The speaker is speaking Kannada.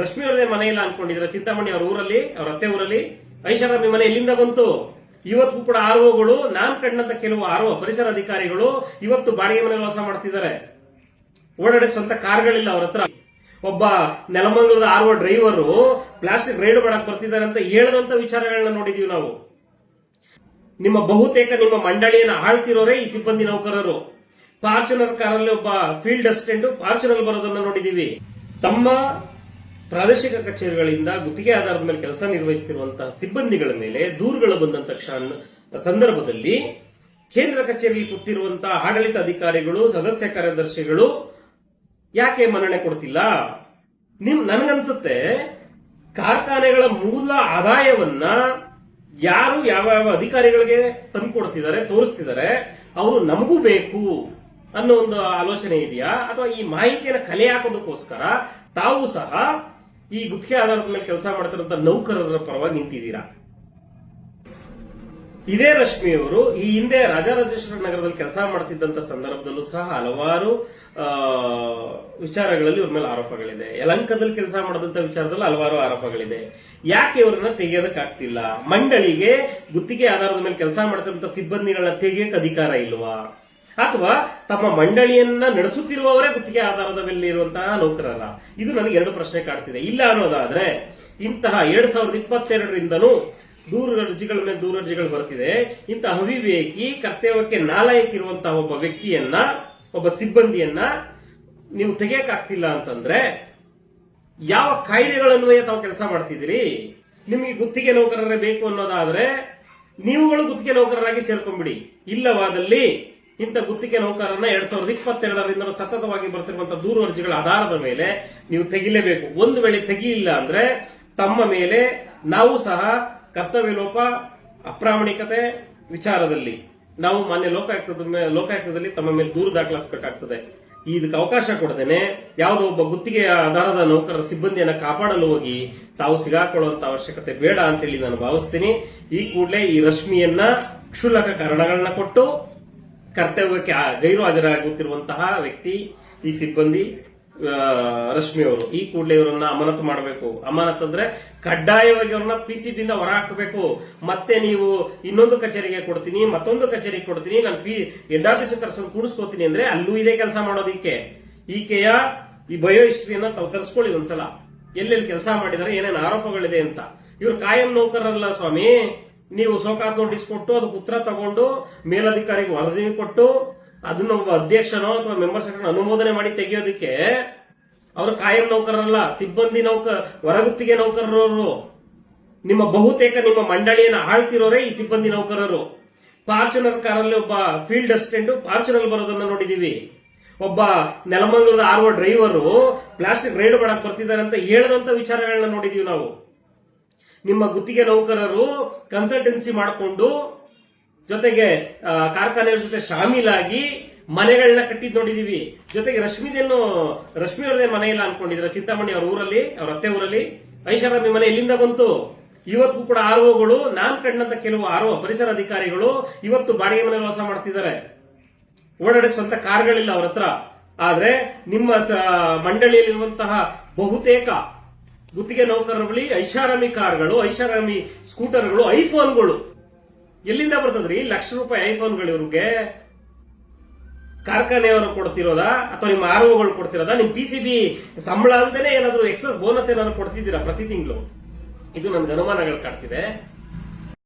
ರಶ್ಮಿ ಅವರದೇ ಮನೆ ಇಲ್ಲ ಅನ್ಕೊಂಡಿದ್ರ ಚಿಂತಾಮಣಿ ಅವ್ರ ಊರಲ್ಲಿ, ಅವ್ರ ಅತ್ತೆ ಊರಲ್ಲಿ. ಐಷಾರಾಮಿ ಮನೆ ಎಲ್ಲಿಂದ ಬಂತು. ಇವತ್ತು ಕೂಡ ಆರ್ ಒಗಳು ನಾನ್ ಕಂಡಂತ ಕೆಲವು ಆರ್ ಒ ಪರಿಸರ ಅಧಿಕಾರಿಗಳು ಇವತ್ತು ಬಾಡಿಗೆ ಮನೆಯಲ್ಲಿ ವಾಸ ಮಾಡ್ತಿದ್ದಾರೆ. ಓಡಾಡಕ್ಕೆ ಸ್ವಂತ ಕಾರ್ಗಳಿಲ್ಲ ಅವ್ರ ಹತ್ರ. ಒಬ್ಬ ನೆಲಮಂಗಲದ R O driver plastic raid ಮಾಡಕ್ ಬರ್ತಿದ್ದಾರೆ ಅಂತ ಹೇಳದಂತ ವಿಚಾರಗಳನ್ನ ನೋಡಿದೀವಿ ನಾವು. ನಿಮ್ಮ ಬಹುತೇಕ ನಿಮ್ಮ ಮಂಡಳಿಯನ್ನು ಆಳ್ತಿರೋರೇ ಈ ಸಿಬ್ಬಂದಿ ನೌಕರರು. ಫಾರ್ಚುನರ್ ಕಾರಲ್ಲಿ ಒಬ್ಬ ಫೀಲ್ಡ್ ಅಸಿಸ್ಟೆಂಟ್ ಫಾರ್ಚುನರ್ ಬರೋದನ್ನ ನೋಡಿದೀವಿ. ತಮ್ಮ ಪ್ರಾದೇಶಿಕ ಕಚೇರಿಗಳಿಂದ ಗುತ್ತಿಗೆ ಆಧಾರದ ಮೇಲೆ ಕೆಲಸ ನಿರ್ವಹಿಸುತ್ತಿರುವಂತಹ ಸಿಬ್ಬಂದಿಗಳ ಮೇಲೆ ದೂರುಗಳು ಬಂದಂತ ಸಂದರ್ಭದಲ್ಲಿ ಕೇಂದ್ರ ಕಚೇರಿಯಲ್ಲಿ ಕೂತಿರುವಂತಹ ಆಡಳಿತ ಅಧಿಕಾರಿಗಳು, ಸದಸ್ಯ ಕಾರ್ಯದರ್ಶಿಗಳು ಯಾಕೆ ಮನ್ನಣೆ ಕೊಡ್ತಿಲ್ಲ? ನಿಮ್, ನನಗನ್ಸುತ್ತೆ, ಕಾರ್ಖಾನೆಗಳ ಮೂಲ ಆದಾಯವನ್ನ ಯಾರು ಯಾವ ಯಾವ ಅಧಿಕಾರಿಗಳಿಗೆ ತಂದುಕೊಡ್ತಿದ್ದಾರೆ, ತೋರಿಸ್ತಿದ್ದಾರೆ, ಅವರು ನಮಗೂ ಬೇಕು ಅನ್ನೋ ಒಂದು ಆಲೋಚನೆ ಇದೆಯಾ? ಅಥವಾ ಈ ಮಾಹಿತಿಯನ್ನು ಕಲೆ ಹಾಕೋದಕ್ಕೋಸ್ಕರ ತಾವು ಸಹ ಈ ಗುತ್ತಿಗೆ ಆಧಾರದ ಮೇಲೆ ಕೆಲಸ ಮಾಡ್ತಿರೋಂಥ ನೌಕರರ ಪರವಾಗಿ ನಿಂತಿದ್ದೀರಾ? ಇದೇ ರಶ್ಮಿ ಅವರು ಈ ಹಿಂದೆ ರಾಜರಾಜೇಶ್ವರ ನಗರದಲ್ಲಿ ಕೆಲಸ ಮಾಡ್ತಿದ್ದಂತ ಸಂದರ್ಭದಲ್ಲೂ ಸಹ ಹಲವಾರು ವಿಚಾರಗಳಲ್ಲಿ ಇವ್ರ ಮೇಲೆ ಆರೋಪಗಳಿದೆ. ಯಲಂಕದಲ್ಲಿ ಕೆಲಸ ಮಾಡದಂತ ವಿಚಾರದಲ್ಲಿ ಹಲವಾರು ಆರೋಪಗಳಿದೆ. ಯಾಕೆ ಇವ್ರನ್ನ ತೆಗೆಯೋದಕ್ಕಾಗ್ತಿಲ್ಲ? ಮಂಡಳಿಗೆ ಗುತ್ತಿಗೆ ಆಧಾರದ ಮೇಲೆ ಕೆಲಸ ಮಾಡ್ತಿರೋಂಥ ಸಿಬ್ಬಂದಿಗಳನ್ನ ತೆಗೆಯಕ್ಕೆ ಅಧಿಕಾರ ಇಲ್ವಾ? ಅಥವಾ ತಮ್ಮ ಮಂಡಳಿಯನ್ನ ನಡೆಸುತ್ತಿರುವವರೇ ಗುತ್ತಿಗೆ ಆಧಾರದ ಮೇಲೆ ಇರುವಂತಹ ನೌಕರರ ಇದು ನನಗೆ ಎರಡು ಪ್ರಶ್ನೆ ಕಾಡ್ತಿದೆ. ಇಲ್ಲ ಅನ್ನೋದಾದ್ರೆ, ಇಂತಹ ಎರಡ್ ಸಾವಿರದ ಇಪ್ಪತ್ತೆರಡರಿಂದನೂ ದೂರು ಅರ್ಜಿಗಳ ಮೇಲೆ ದೂರು ಅರ್ಜಿಗಳು ಬರ್ತಿದೆ. ಇಂತಹ ಅವಿವೇಕಿ ಕರ್ತವ್ಯಕ್ಕೆ ನಾಲಾಯಕ್ ಇರುವಂತಹ ಒಬ್ಬ ವ್ಯಕ್ತಿಯನ್ನ, ಒಬ್ಬ ಸಿಬ್ಬಂದಿಯನ್ನ ನೀವು ತೆಗೆಯಕಾಗ್ತಿಲ್ಲ ಅಂತಂದ್ರೆ, ಯಾವ ಕಾಯ್ದೆಗಳನ್ವಯ ತಾವು ಕೆಲಸ ಮಾಡ್ತಿದ್ದೀರಿ? ನಿಮಗೆ ಗುತ್ತಿಗೆ ನೌಕರರೇ ಬೇಕು ಅನ್ನೋದಾದ್ರೆ, ನೀವುಗಳು ಗುತ್ತಿಗೆ ನೌಕರರಾಗಿ ಸೇರ್ಕೊಂಡ್ಬಿಡಿ. ಇಲ್ಲವಾದಲ್ಲಿ ಇಂಥ ಗುತ್ತಿಗೆ ನೌಕರರನ್ನ ಎರಡ್ ಸಾವಿರದ ಇಪ್ಪತ್ತೆರಡರಿಂದ ಸತತವಾಗಿ ಬರ್ತಿರುವಂತಹ ದೂರು ಅರ್ಜಿಗಳ ಆಧಾರದ ಮೇಲೆ ನೀವು ತೆಗಿಲೇಬೇಕು. ಒಂದು ವೇಳೆ ತೆಗಿಲಿಲ್ಲ ಅಂದ್ರೆ ತಮ್ಮ ಮೇಲೆ ನಾವು ಸಹ ಕರ್ತವ್ಯ ಲೋಪ ಅಪ್ರಾಮಾಣಿಕತೆ ವಿಚಾರದಲ್ಲಿ ನಾವು ಮಾನ್ಯ ಲೋಕಾಯುಕ್ತದ ಲೋಕಾಯುಕ್ತದಲ್ಲಿ ತಮ್ಮ ಮೇಲೆ ದೂರು ದಾಖಲಿಸಬೇಕಾಗ್ತದೆ. ಇದಕ್ಕೆ ಅವಕಾಶ ಕೊಡದೇನೆ ಯಾವುದೋ ಒಬ್ಬ ಗುತ್ತಿಗೆ ಆಧಾರದ ನೌಕರರ ಸಿಬ್ಬಂದಿಯನ್ನು ಕಾಪಾಡಲು ಹೋಗಿ ತಾವು ಸಿಗಾಕೊಳ್ಳುವಂತ ಅವಶ್ಯಕತೆ ಬೇಡ ಅಂತೇಳಿ ನಾನು ಭಾವಿಸ್ತೀನಿ. ಈ ಕೂಡಲೇ ಈ ರಶ್ಮಿಯನ್ನ ಕ್ಷುಲ್ಲಕ ಕಾರಣಗಳನ್ನ ಕೊಟ್ಟು ಕರ್ತವ್ಯಕ್ಕೆ ಗೈರು ಹಾಜರಾಗುತ್ತಿರುವಂತಹ ವ್ಯಕ್ತಿ ಈ ಸಿಬ್ಬಂದಿ ರಶ್ಮಿ ಅವರು. ಈ ಕೂಡಲೇ ಇವರನ್ನ ಅಮಾನತು ಮಾಡಬೇಕು. ಅಮಾನತ್ ಅಂದ್ರೆ ಕಡ್ಡಾಯವಾಗಿ ಅವ್ರನ್ನ ಪಿಸಿಬಿಂದ ಹೊರ ಹಾಕಬೇಕು ಮತ್ತೆ ನೀವು ಇನ್ನೊಂದು ಕಚೇರಿಗೆ ಕೊಡ್ತೀನಿ, ಮತ್ತೊಂದು ಕಚೇರಿಗೆ ಕೊಡ್ತೀನಿ, ನಾನು ಪಿ ಹೆಡ್ ಆಫೀಸ್ ಕರ್ಸ್ಕೊಂಡು ಕೂಡಿಸ್ಕೋತೀನಿ ಅಂದ್ರೆ ಅಲ್ಲೂ ಇದೇ ಕೆಲಸ ಮಾಡೋದಿಕ್ಕೆ. ಈಕೆಯ ಈ ಬಯೋ ಹಿಸ್ಟ್ರಿಯನ್ನ ತಾವು ತರಿಸ್ಕೊಳ್ಳಿ ಒಂದ್ಸಲ. ಎಲ್ಲೆಲ್ಲಿ ಕೆಲಸ ಮಾಡಿದಾರೆ, ಏನೇನು ಆರೋಪಗಳಿದೆ ಅಂತ. ಇವ್ರು ಕಾಯಂ ನೌಕರರಲ್ಲ ಸ್ವಾಮಿ. ನೀವು ಸೋಕಾಸ್ ನೋಟಿಸ್ ಕೊಟ್ಟು, ಅದಕ್ಕೆ ಉತ್ತರ ತಗೊಂಡು, ಮೇಲಧಿಕಾರಿಗೆ ವರದಿ ಕೊಟ್ಟು, ಅದನ್ನ ಒಬ್ಬ ಅಧ್ಯಕ್ಷನೋ ಅಥವಾ ಮೆಂಬರ್ ಸೆಕ್ರೆಟರಿ ಅನುಮೋದನೆ ಮಾಡಿ ತೆಗೆಯೋದಕ್ಕೆ ಅವರು ಕಾಯಂ ನೌಕರರಲ್ಲ, ಸಿಬ್ಬಂದಿ ನೌಕ, ಹೊರಗುತ್ತಿಗೆ ನೌಕರರು ನಿಮ್ಮ ಬಹುತೇಕ ನಿಮ್ಮ ಮಂಡಳಿಯನ್ನು ಆಳ್ತಿರೋರೇ ಈ ಸಿಬ್ಬಂದಿ ನೌಕರರು. ಫಾರ್ಚುನರ್ ಕಾರಲ್ಲಿ ಒಬ್ಬ ಫೀಲ್ಡ್ ಅಸಿಸ್ಟೆಂಟ್ ಫಾರ್ಚುನರ್ ಬರೋದನ್ನ ನೋಡಿದೀವಿ. ಒಬ್ಬ ನೆಲಮಂಗಲದ ಆರ್ವ ಡ್ರೈವರು, ಪ್ಲಾಸ್ಟಿಕ್ ರೈಡ್ ಮಾಡಕ್ ಬರ್ತಿದ್ದಾರೆ ಅಂತ ಹೇಳದಂತ ವಿಚಾರಗಳನ್ನ ನೋಡಿದೀವಿ ನಾವು. ನಿಮ್ಮ ಗುತ್ತಿಗೆ ನೌಕರರು ಕನ್ಸಲ್ಟೆನ್ಸಿ ಮಾಡಿಕೊಂಡು ಜೊತೆಗೆ ಕಾರ್ಖಾನೆಯ ಜೊತೆ ಶಾಮೀಲಾಗಿ ಮನೆಗಳನ್ನ ಕಟ್ಟಿದ್ ನೋಡಿದೀವಿ. ಜೊತೆಗೆ ರಶ್ಮಿದೇನು, ರಶ್ಮಿ ಅವರದೇ ಮನೆ ಇಲ್ಲ ಅನ್ಕೊಂಡಿದ್ರ, ಚಿಂತಾಮಣಿ ಅವ್ರ ಊರಲ್ಲಿ, ಅವ್ರ ಅತ್ತೆ ಊರಲ್ಲಿ. ಐಷಾರಾಮಿ ಮನೆ ಎಲ್ಲಿಂದ ಬಂತು. ಇವತ್ತು ಕೂಡ ಆರ್ ಒಗಳು ನಾನ್ ಕಂಡಂತ ಕೆಲವು ಆರ್ ಒ ಪರಿಸರ ಅಧಿಕಾರಿಗಳು ಇವತ್ತು ಬಾಡಿಗೆ ಮನೆಯಲ್ಲಿ ವಾಸ ಮಾಡ್ತಿದ್ದಾರೆ. ಓಡಾಡಕ್ಕೆ ಸ್ವಂತ ಕಾರ್ಗಳಿಲ್ಲ ಅವ್ರ ಹತ್ರ. ಆದ್ರೆ ನಿಮ್ಮ ಮಂಡಳಿಯಲ್ಲಿರುವಂತಹ ಬಹುತೇಕ ಗುತ್ತಿಗೆ ನೌಕರರ ಬಳಿ ಐಷಾರಾಮಿ ಕಾರ್ಗಳು, ಐಷಾರಾಮಿ ಸ್ಕೂಟರ್ಗಳು, ಐಫೋನ್ಗಳು. ಎಲ್ಲಿಂದ ಬರ್ತದ್ರಿ? ಲಕ್ಷ ರೂಪಾಯಿ ಐಫೋನ್ಗಳು ಇವ್ರಿಗೆ ಕಾರ್ಖಾನೆಯವರು ಕೊಡ್ತಿರೋದಾ? ಅಥವಾ ನಿಮ್ಮ ಆರೋಗ್ಯಗಳು ಕೊಡ್ತಿರೋದಾ? ನಿಮ್ ಪಿ ಸಿ ಬಿ ಸಂಬಳ ಅಲ್ದೇನೆ ಏನಾದ್ರು ಎಕ್ಸಸ್ ಬೋನಸ್ ಏನಾದ್ರು ಕೊಡ್ತಿದ್ದೀರಾ ಪ್ರತಿ ತಿಂಗಳು? ಇದು ನನ್ಗೆ ಅನುಮಾನಗಳು ಕಾಡ್ತಿದೆ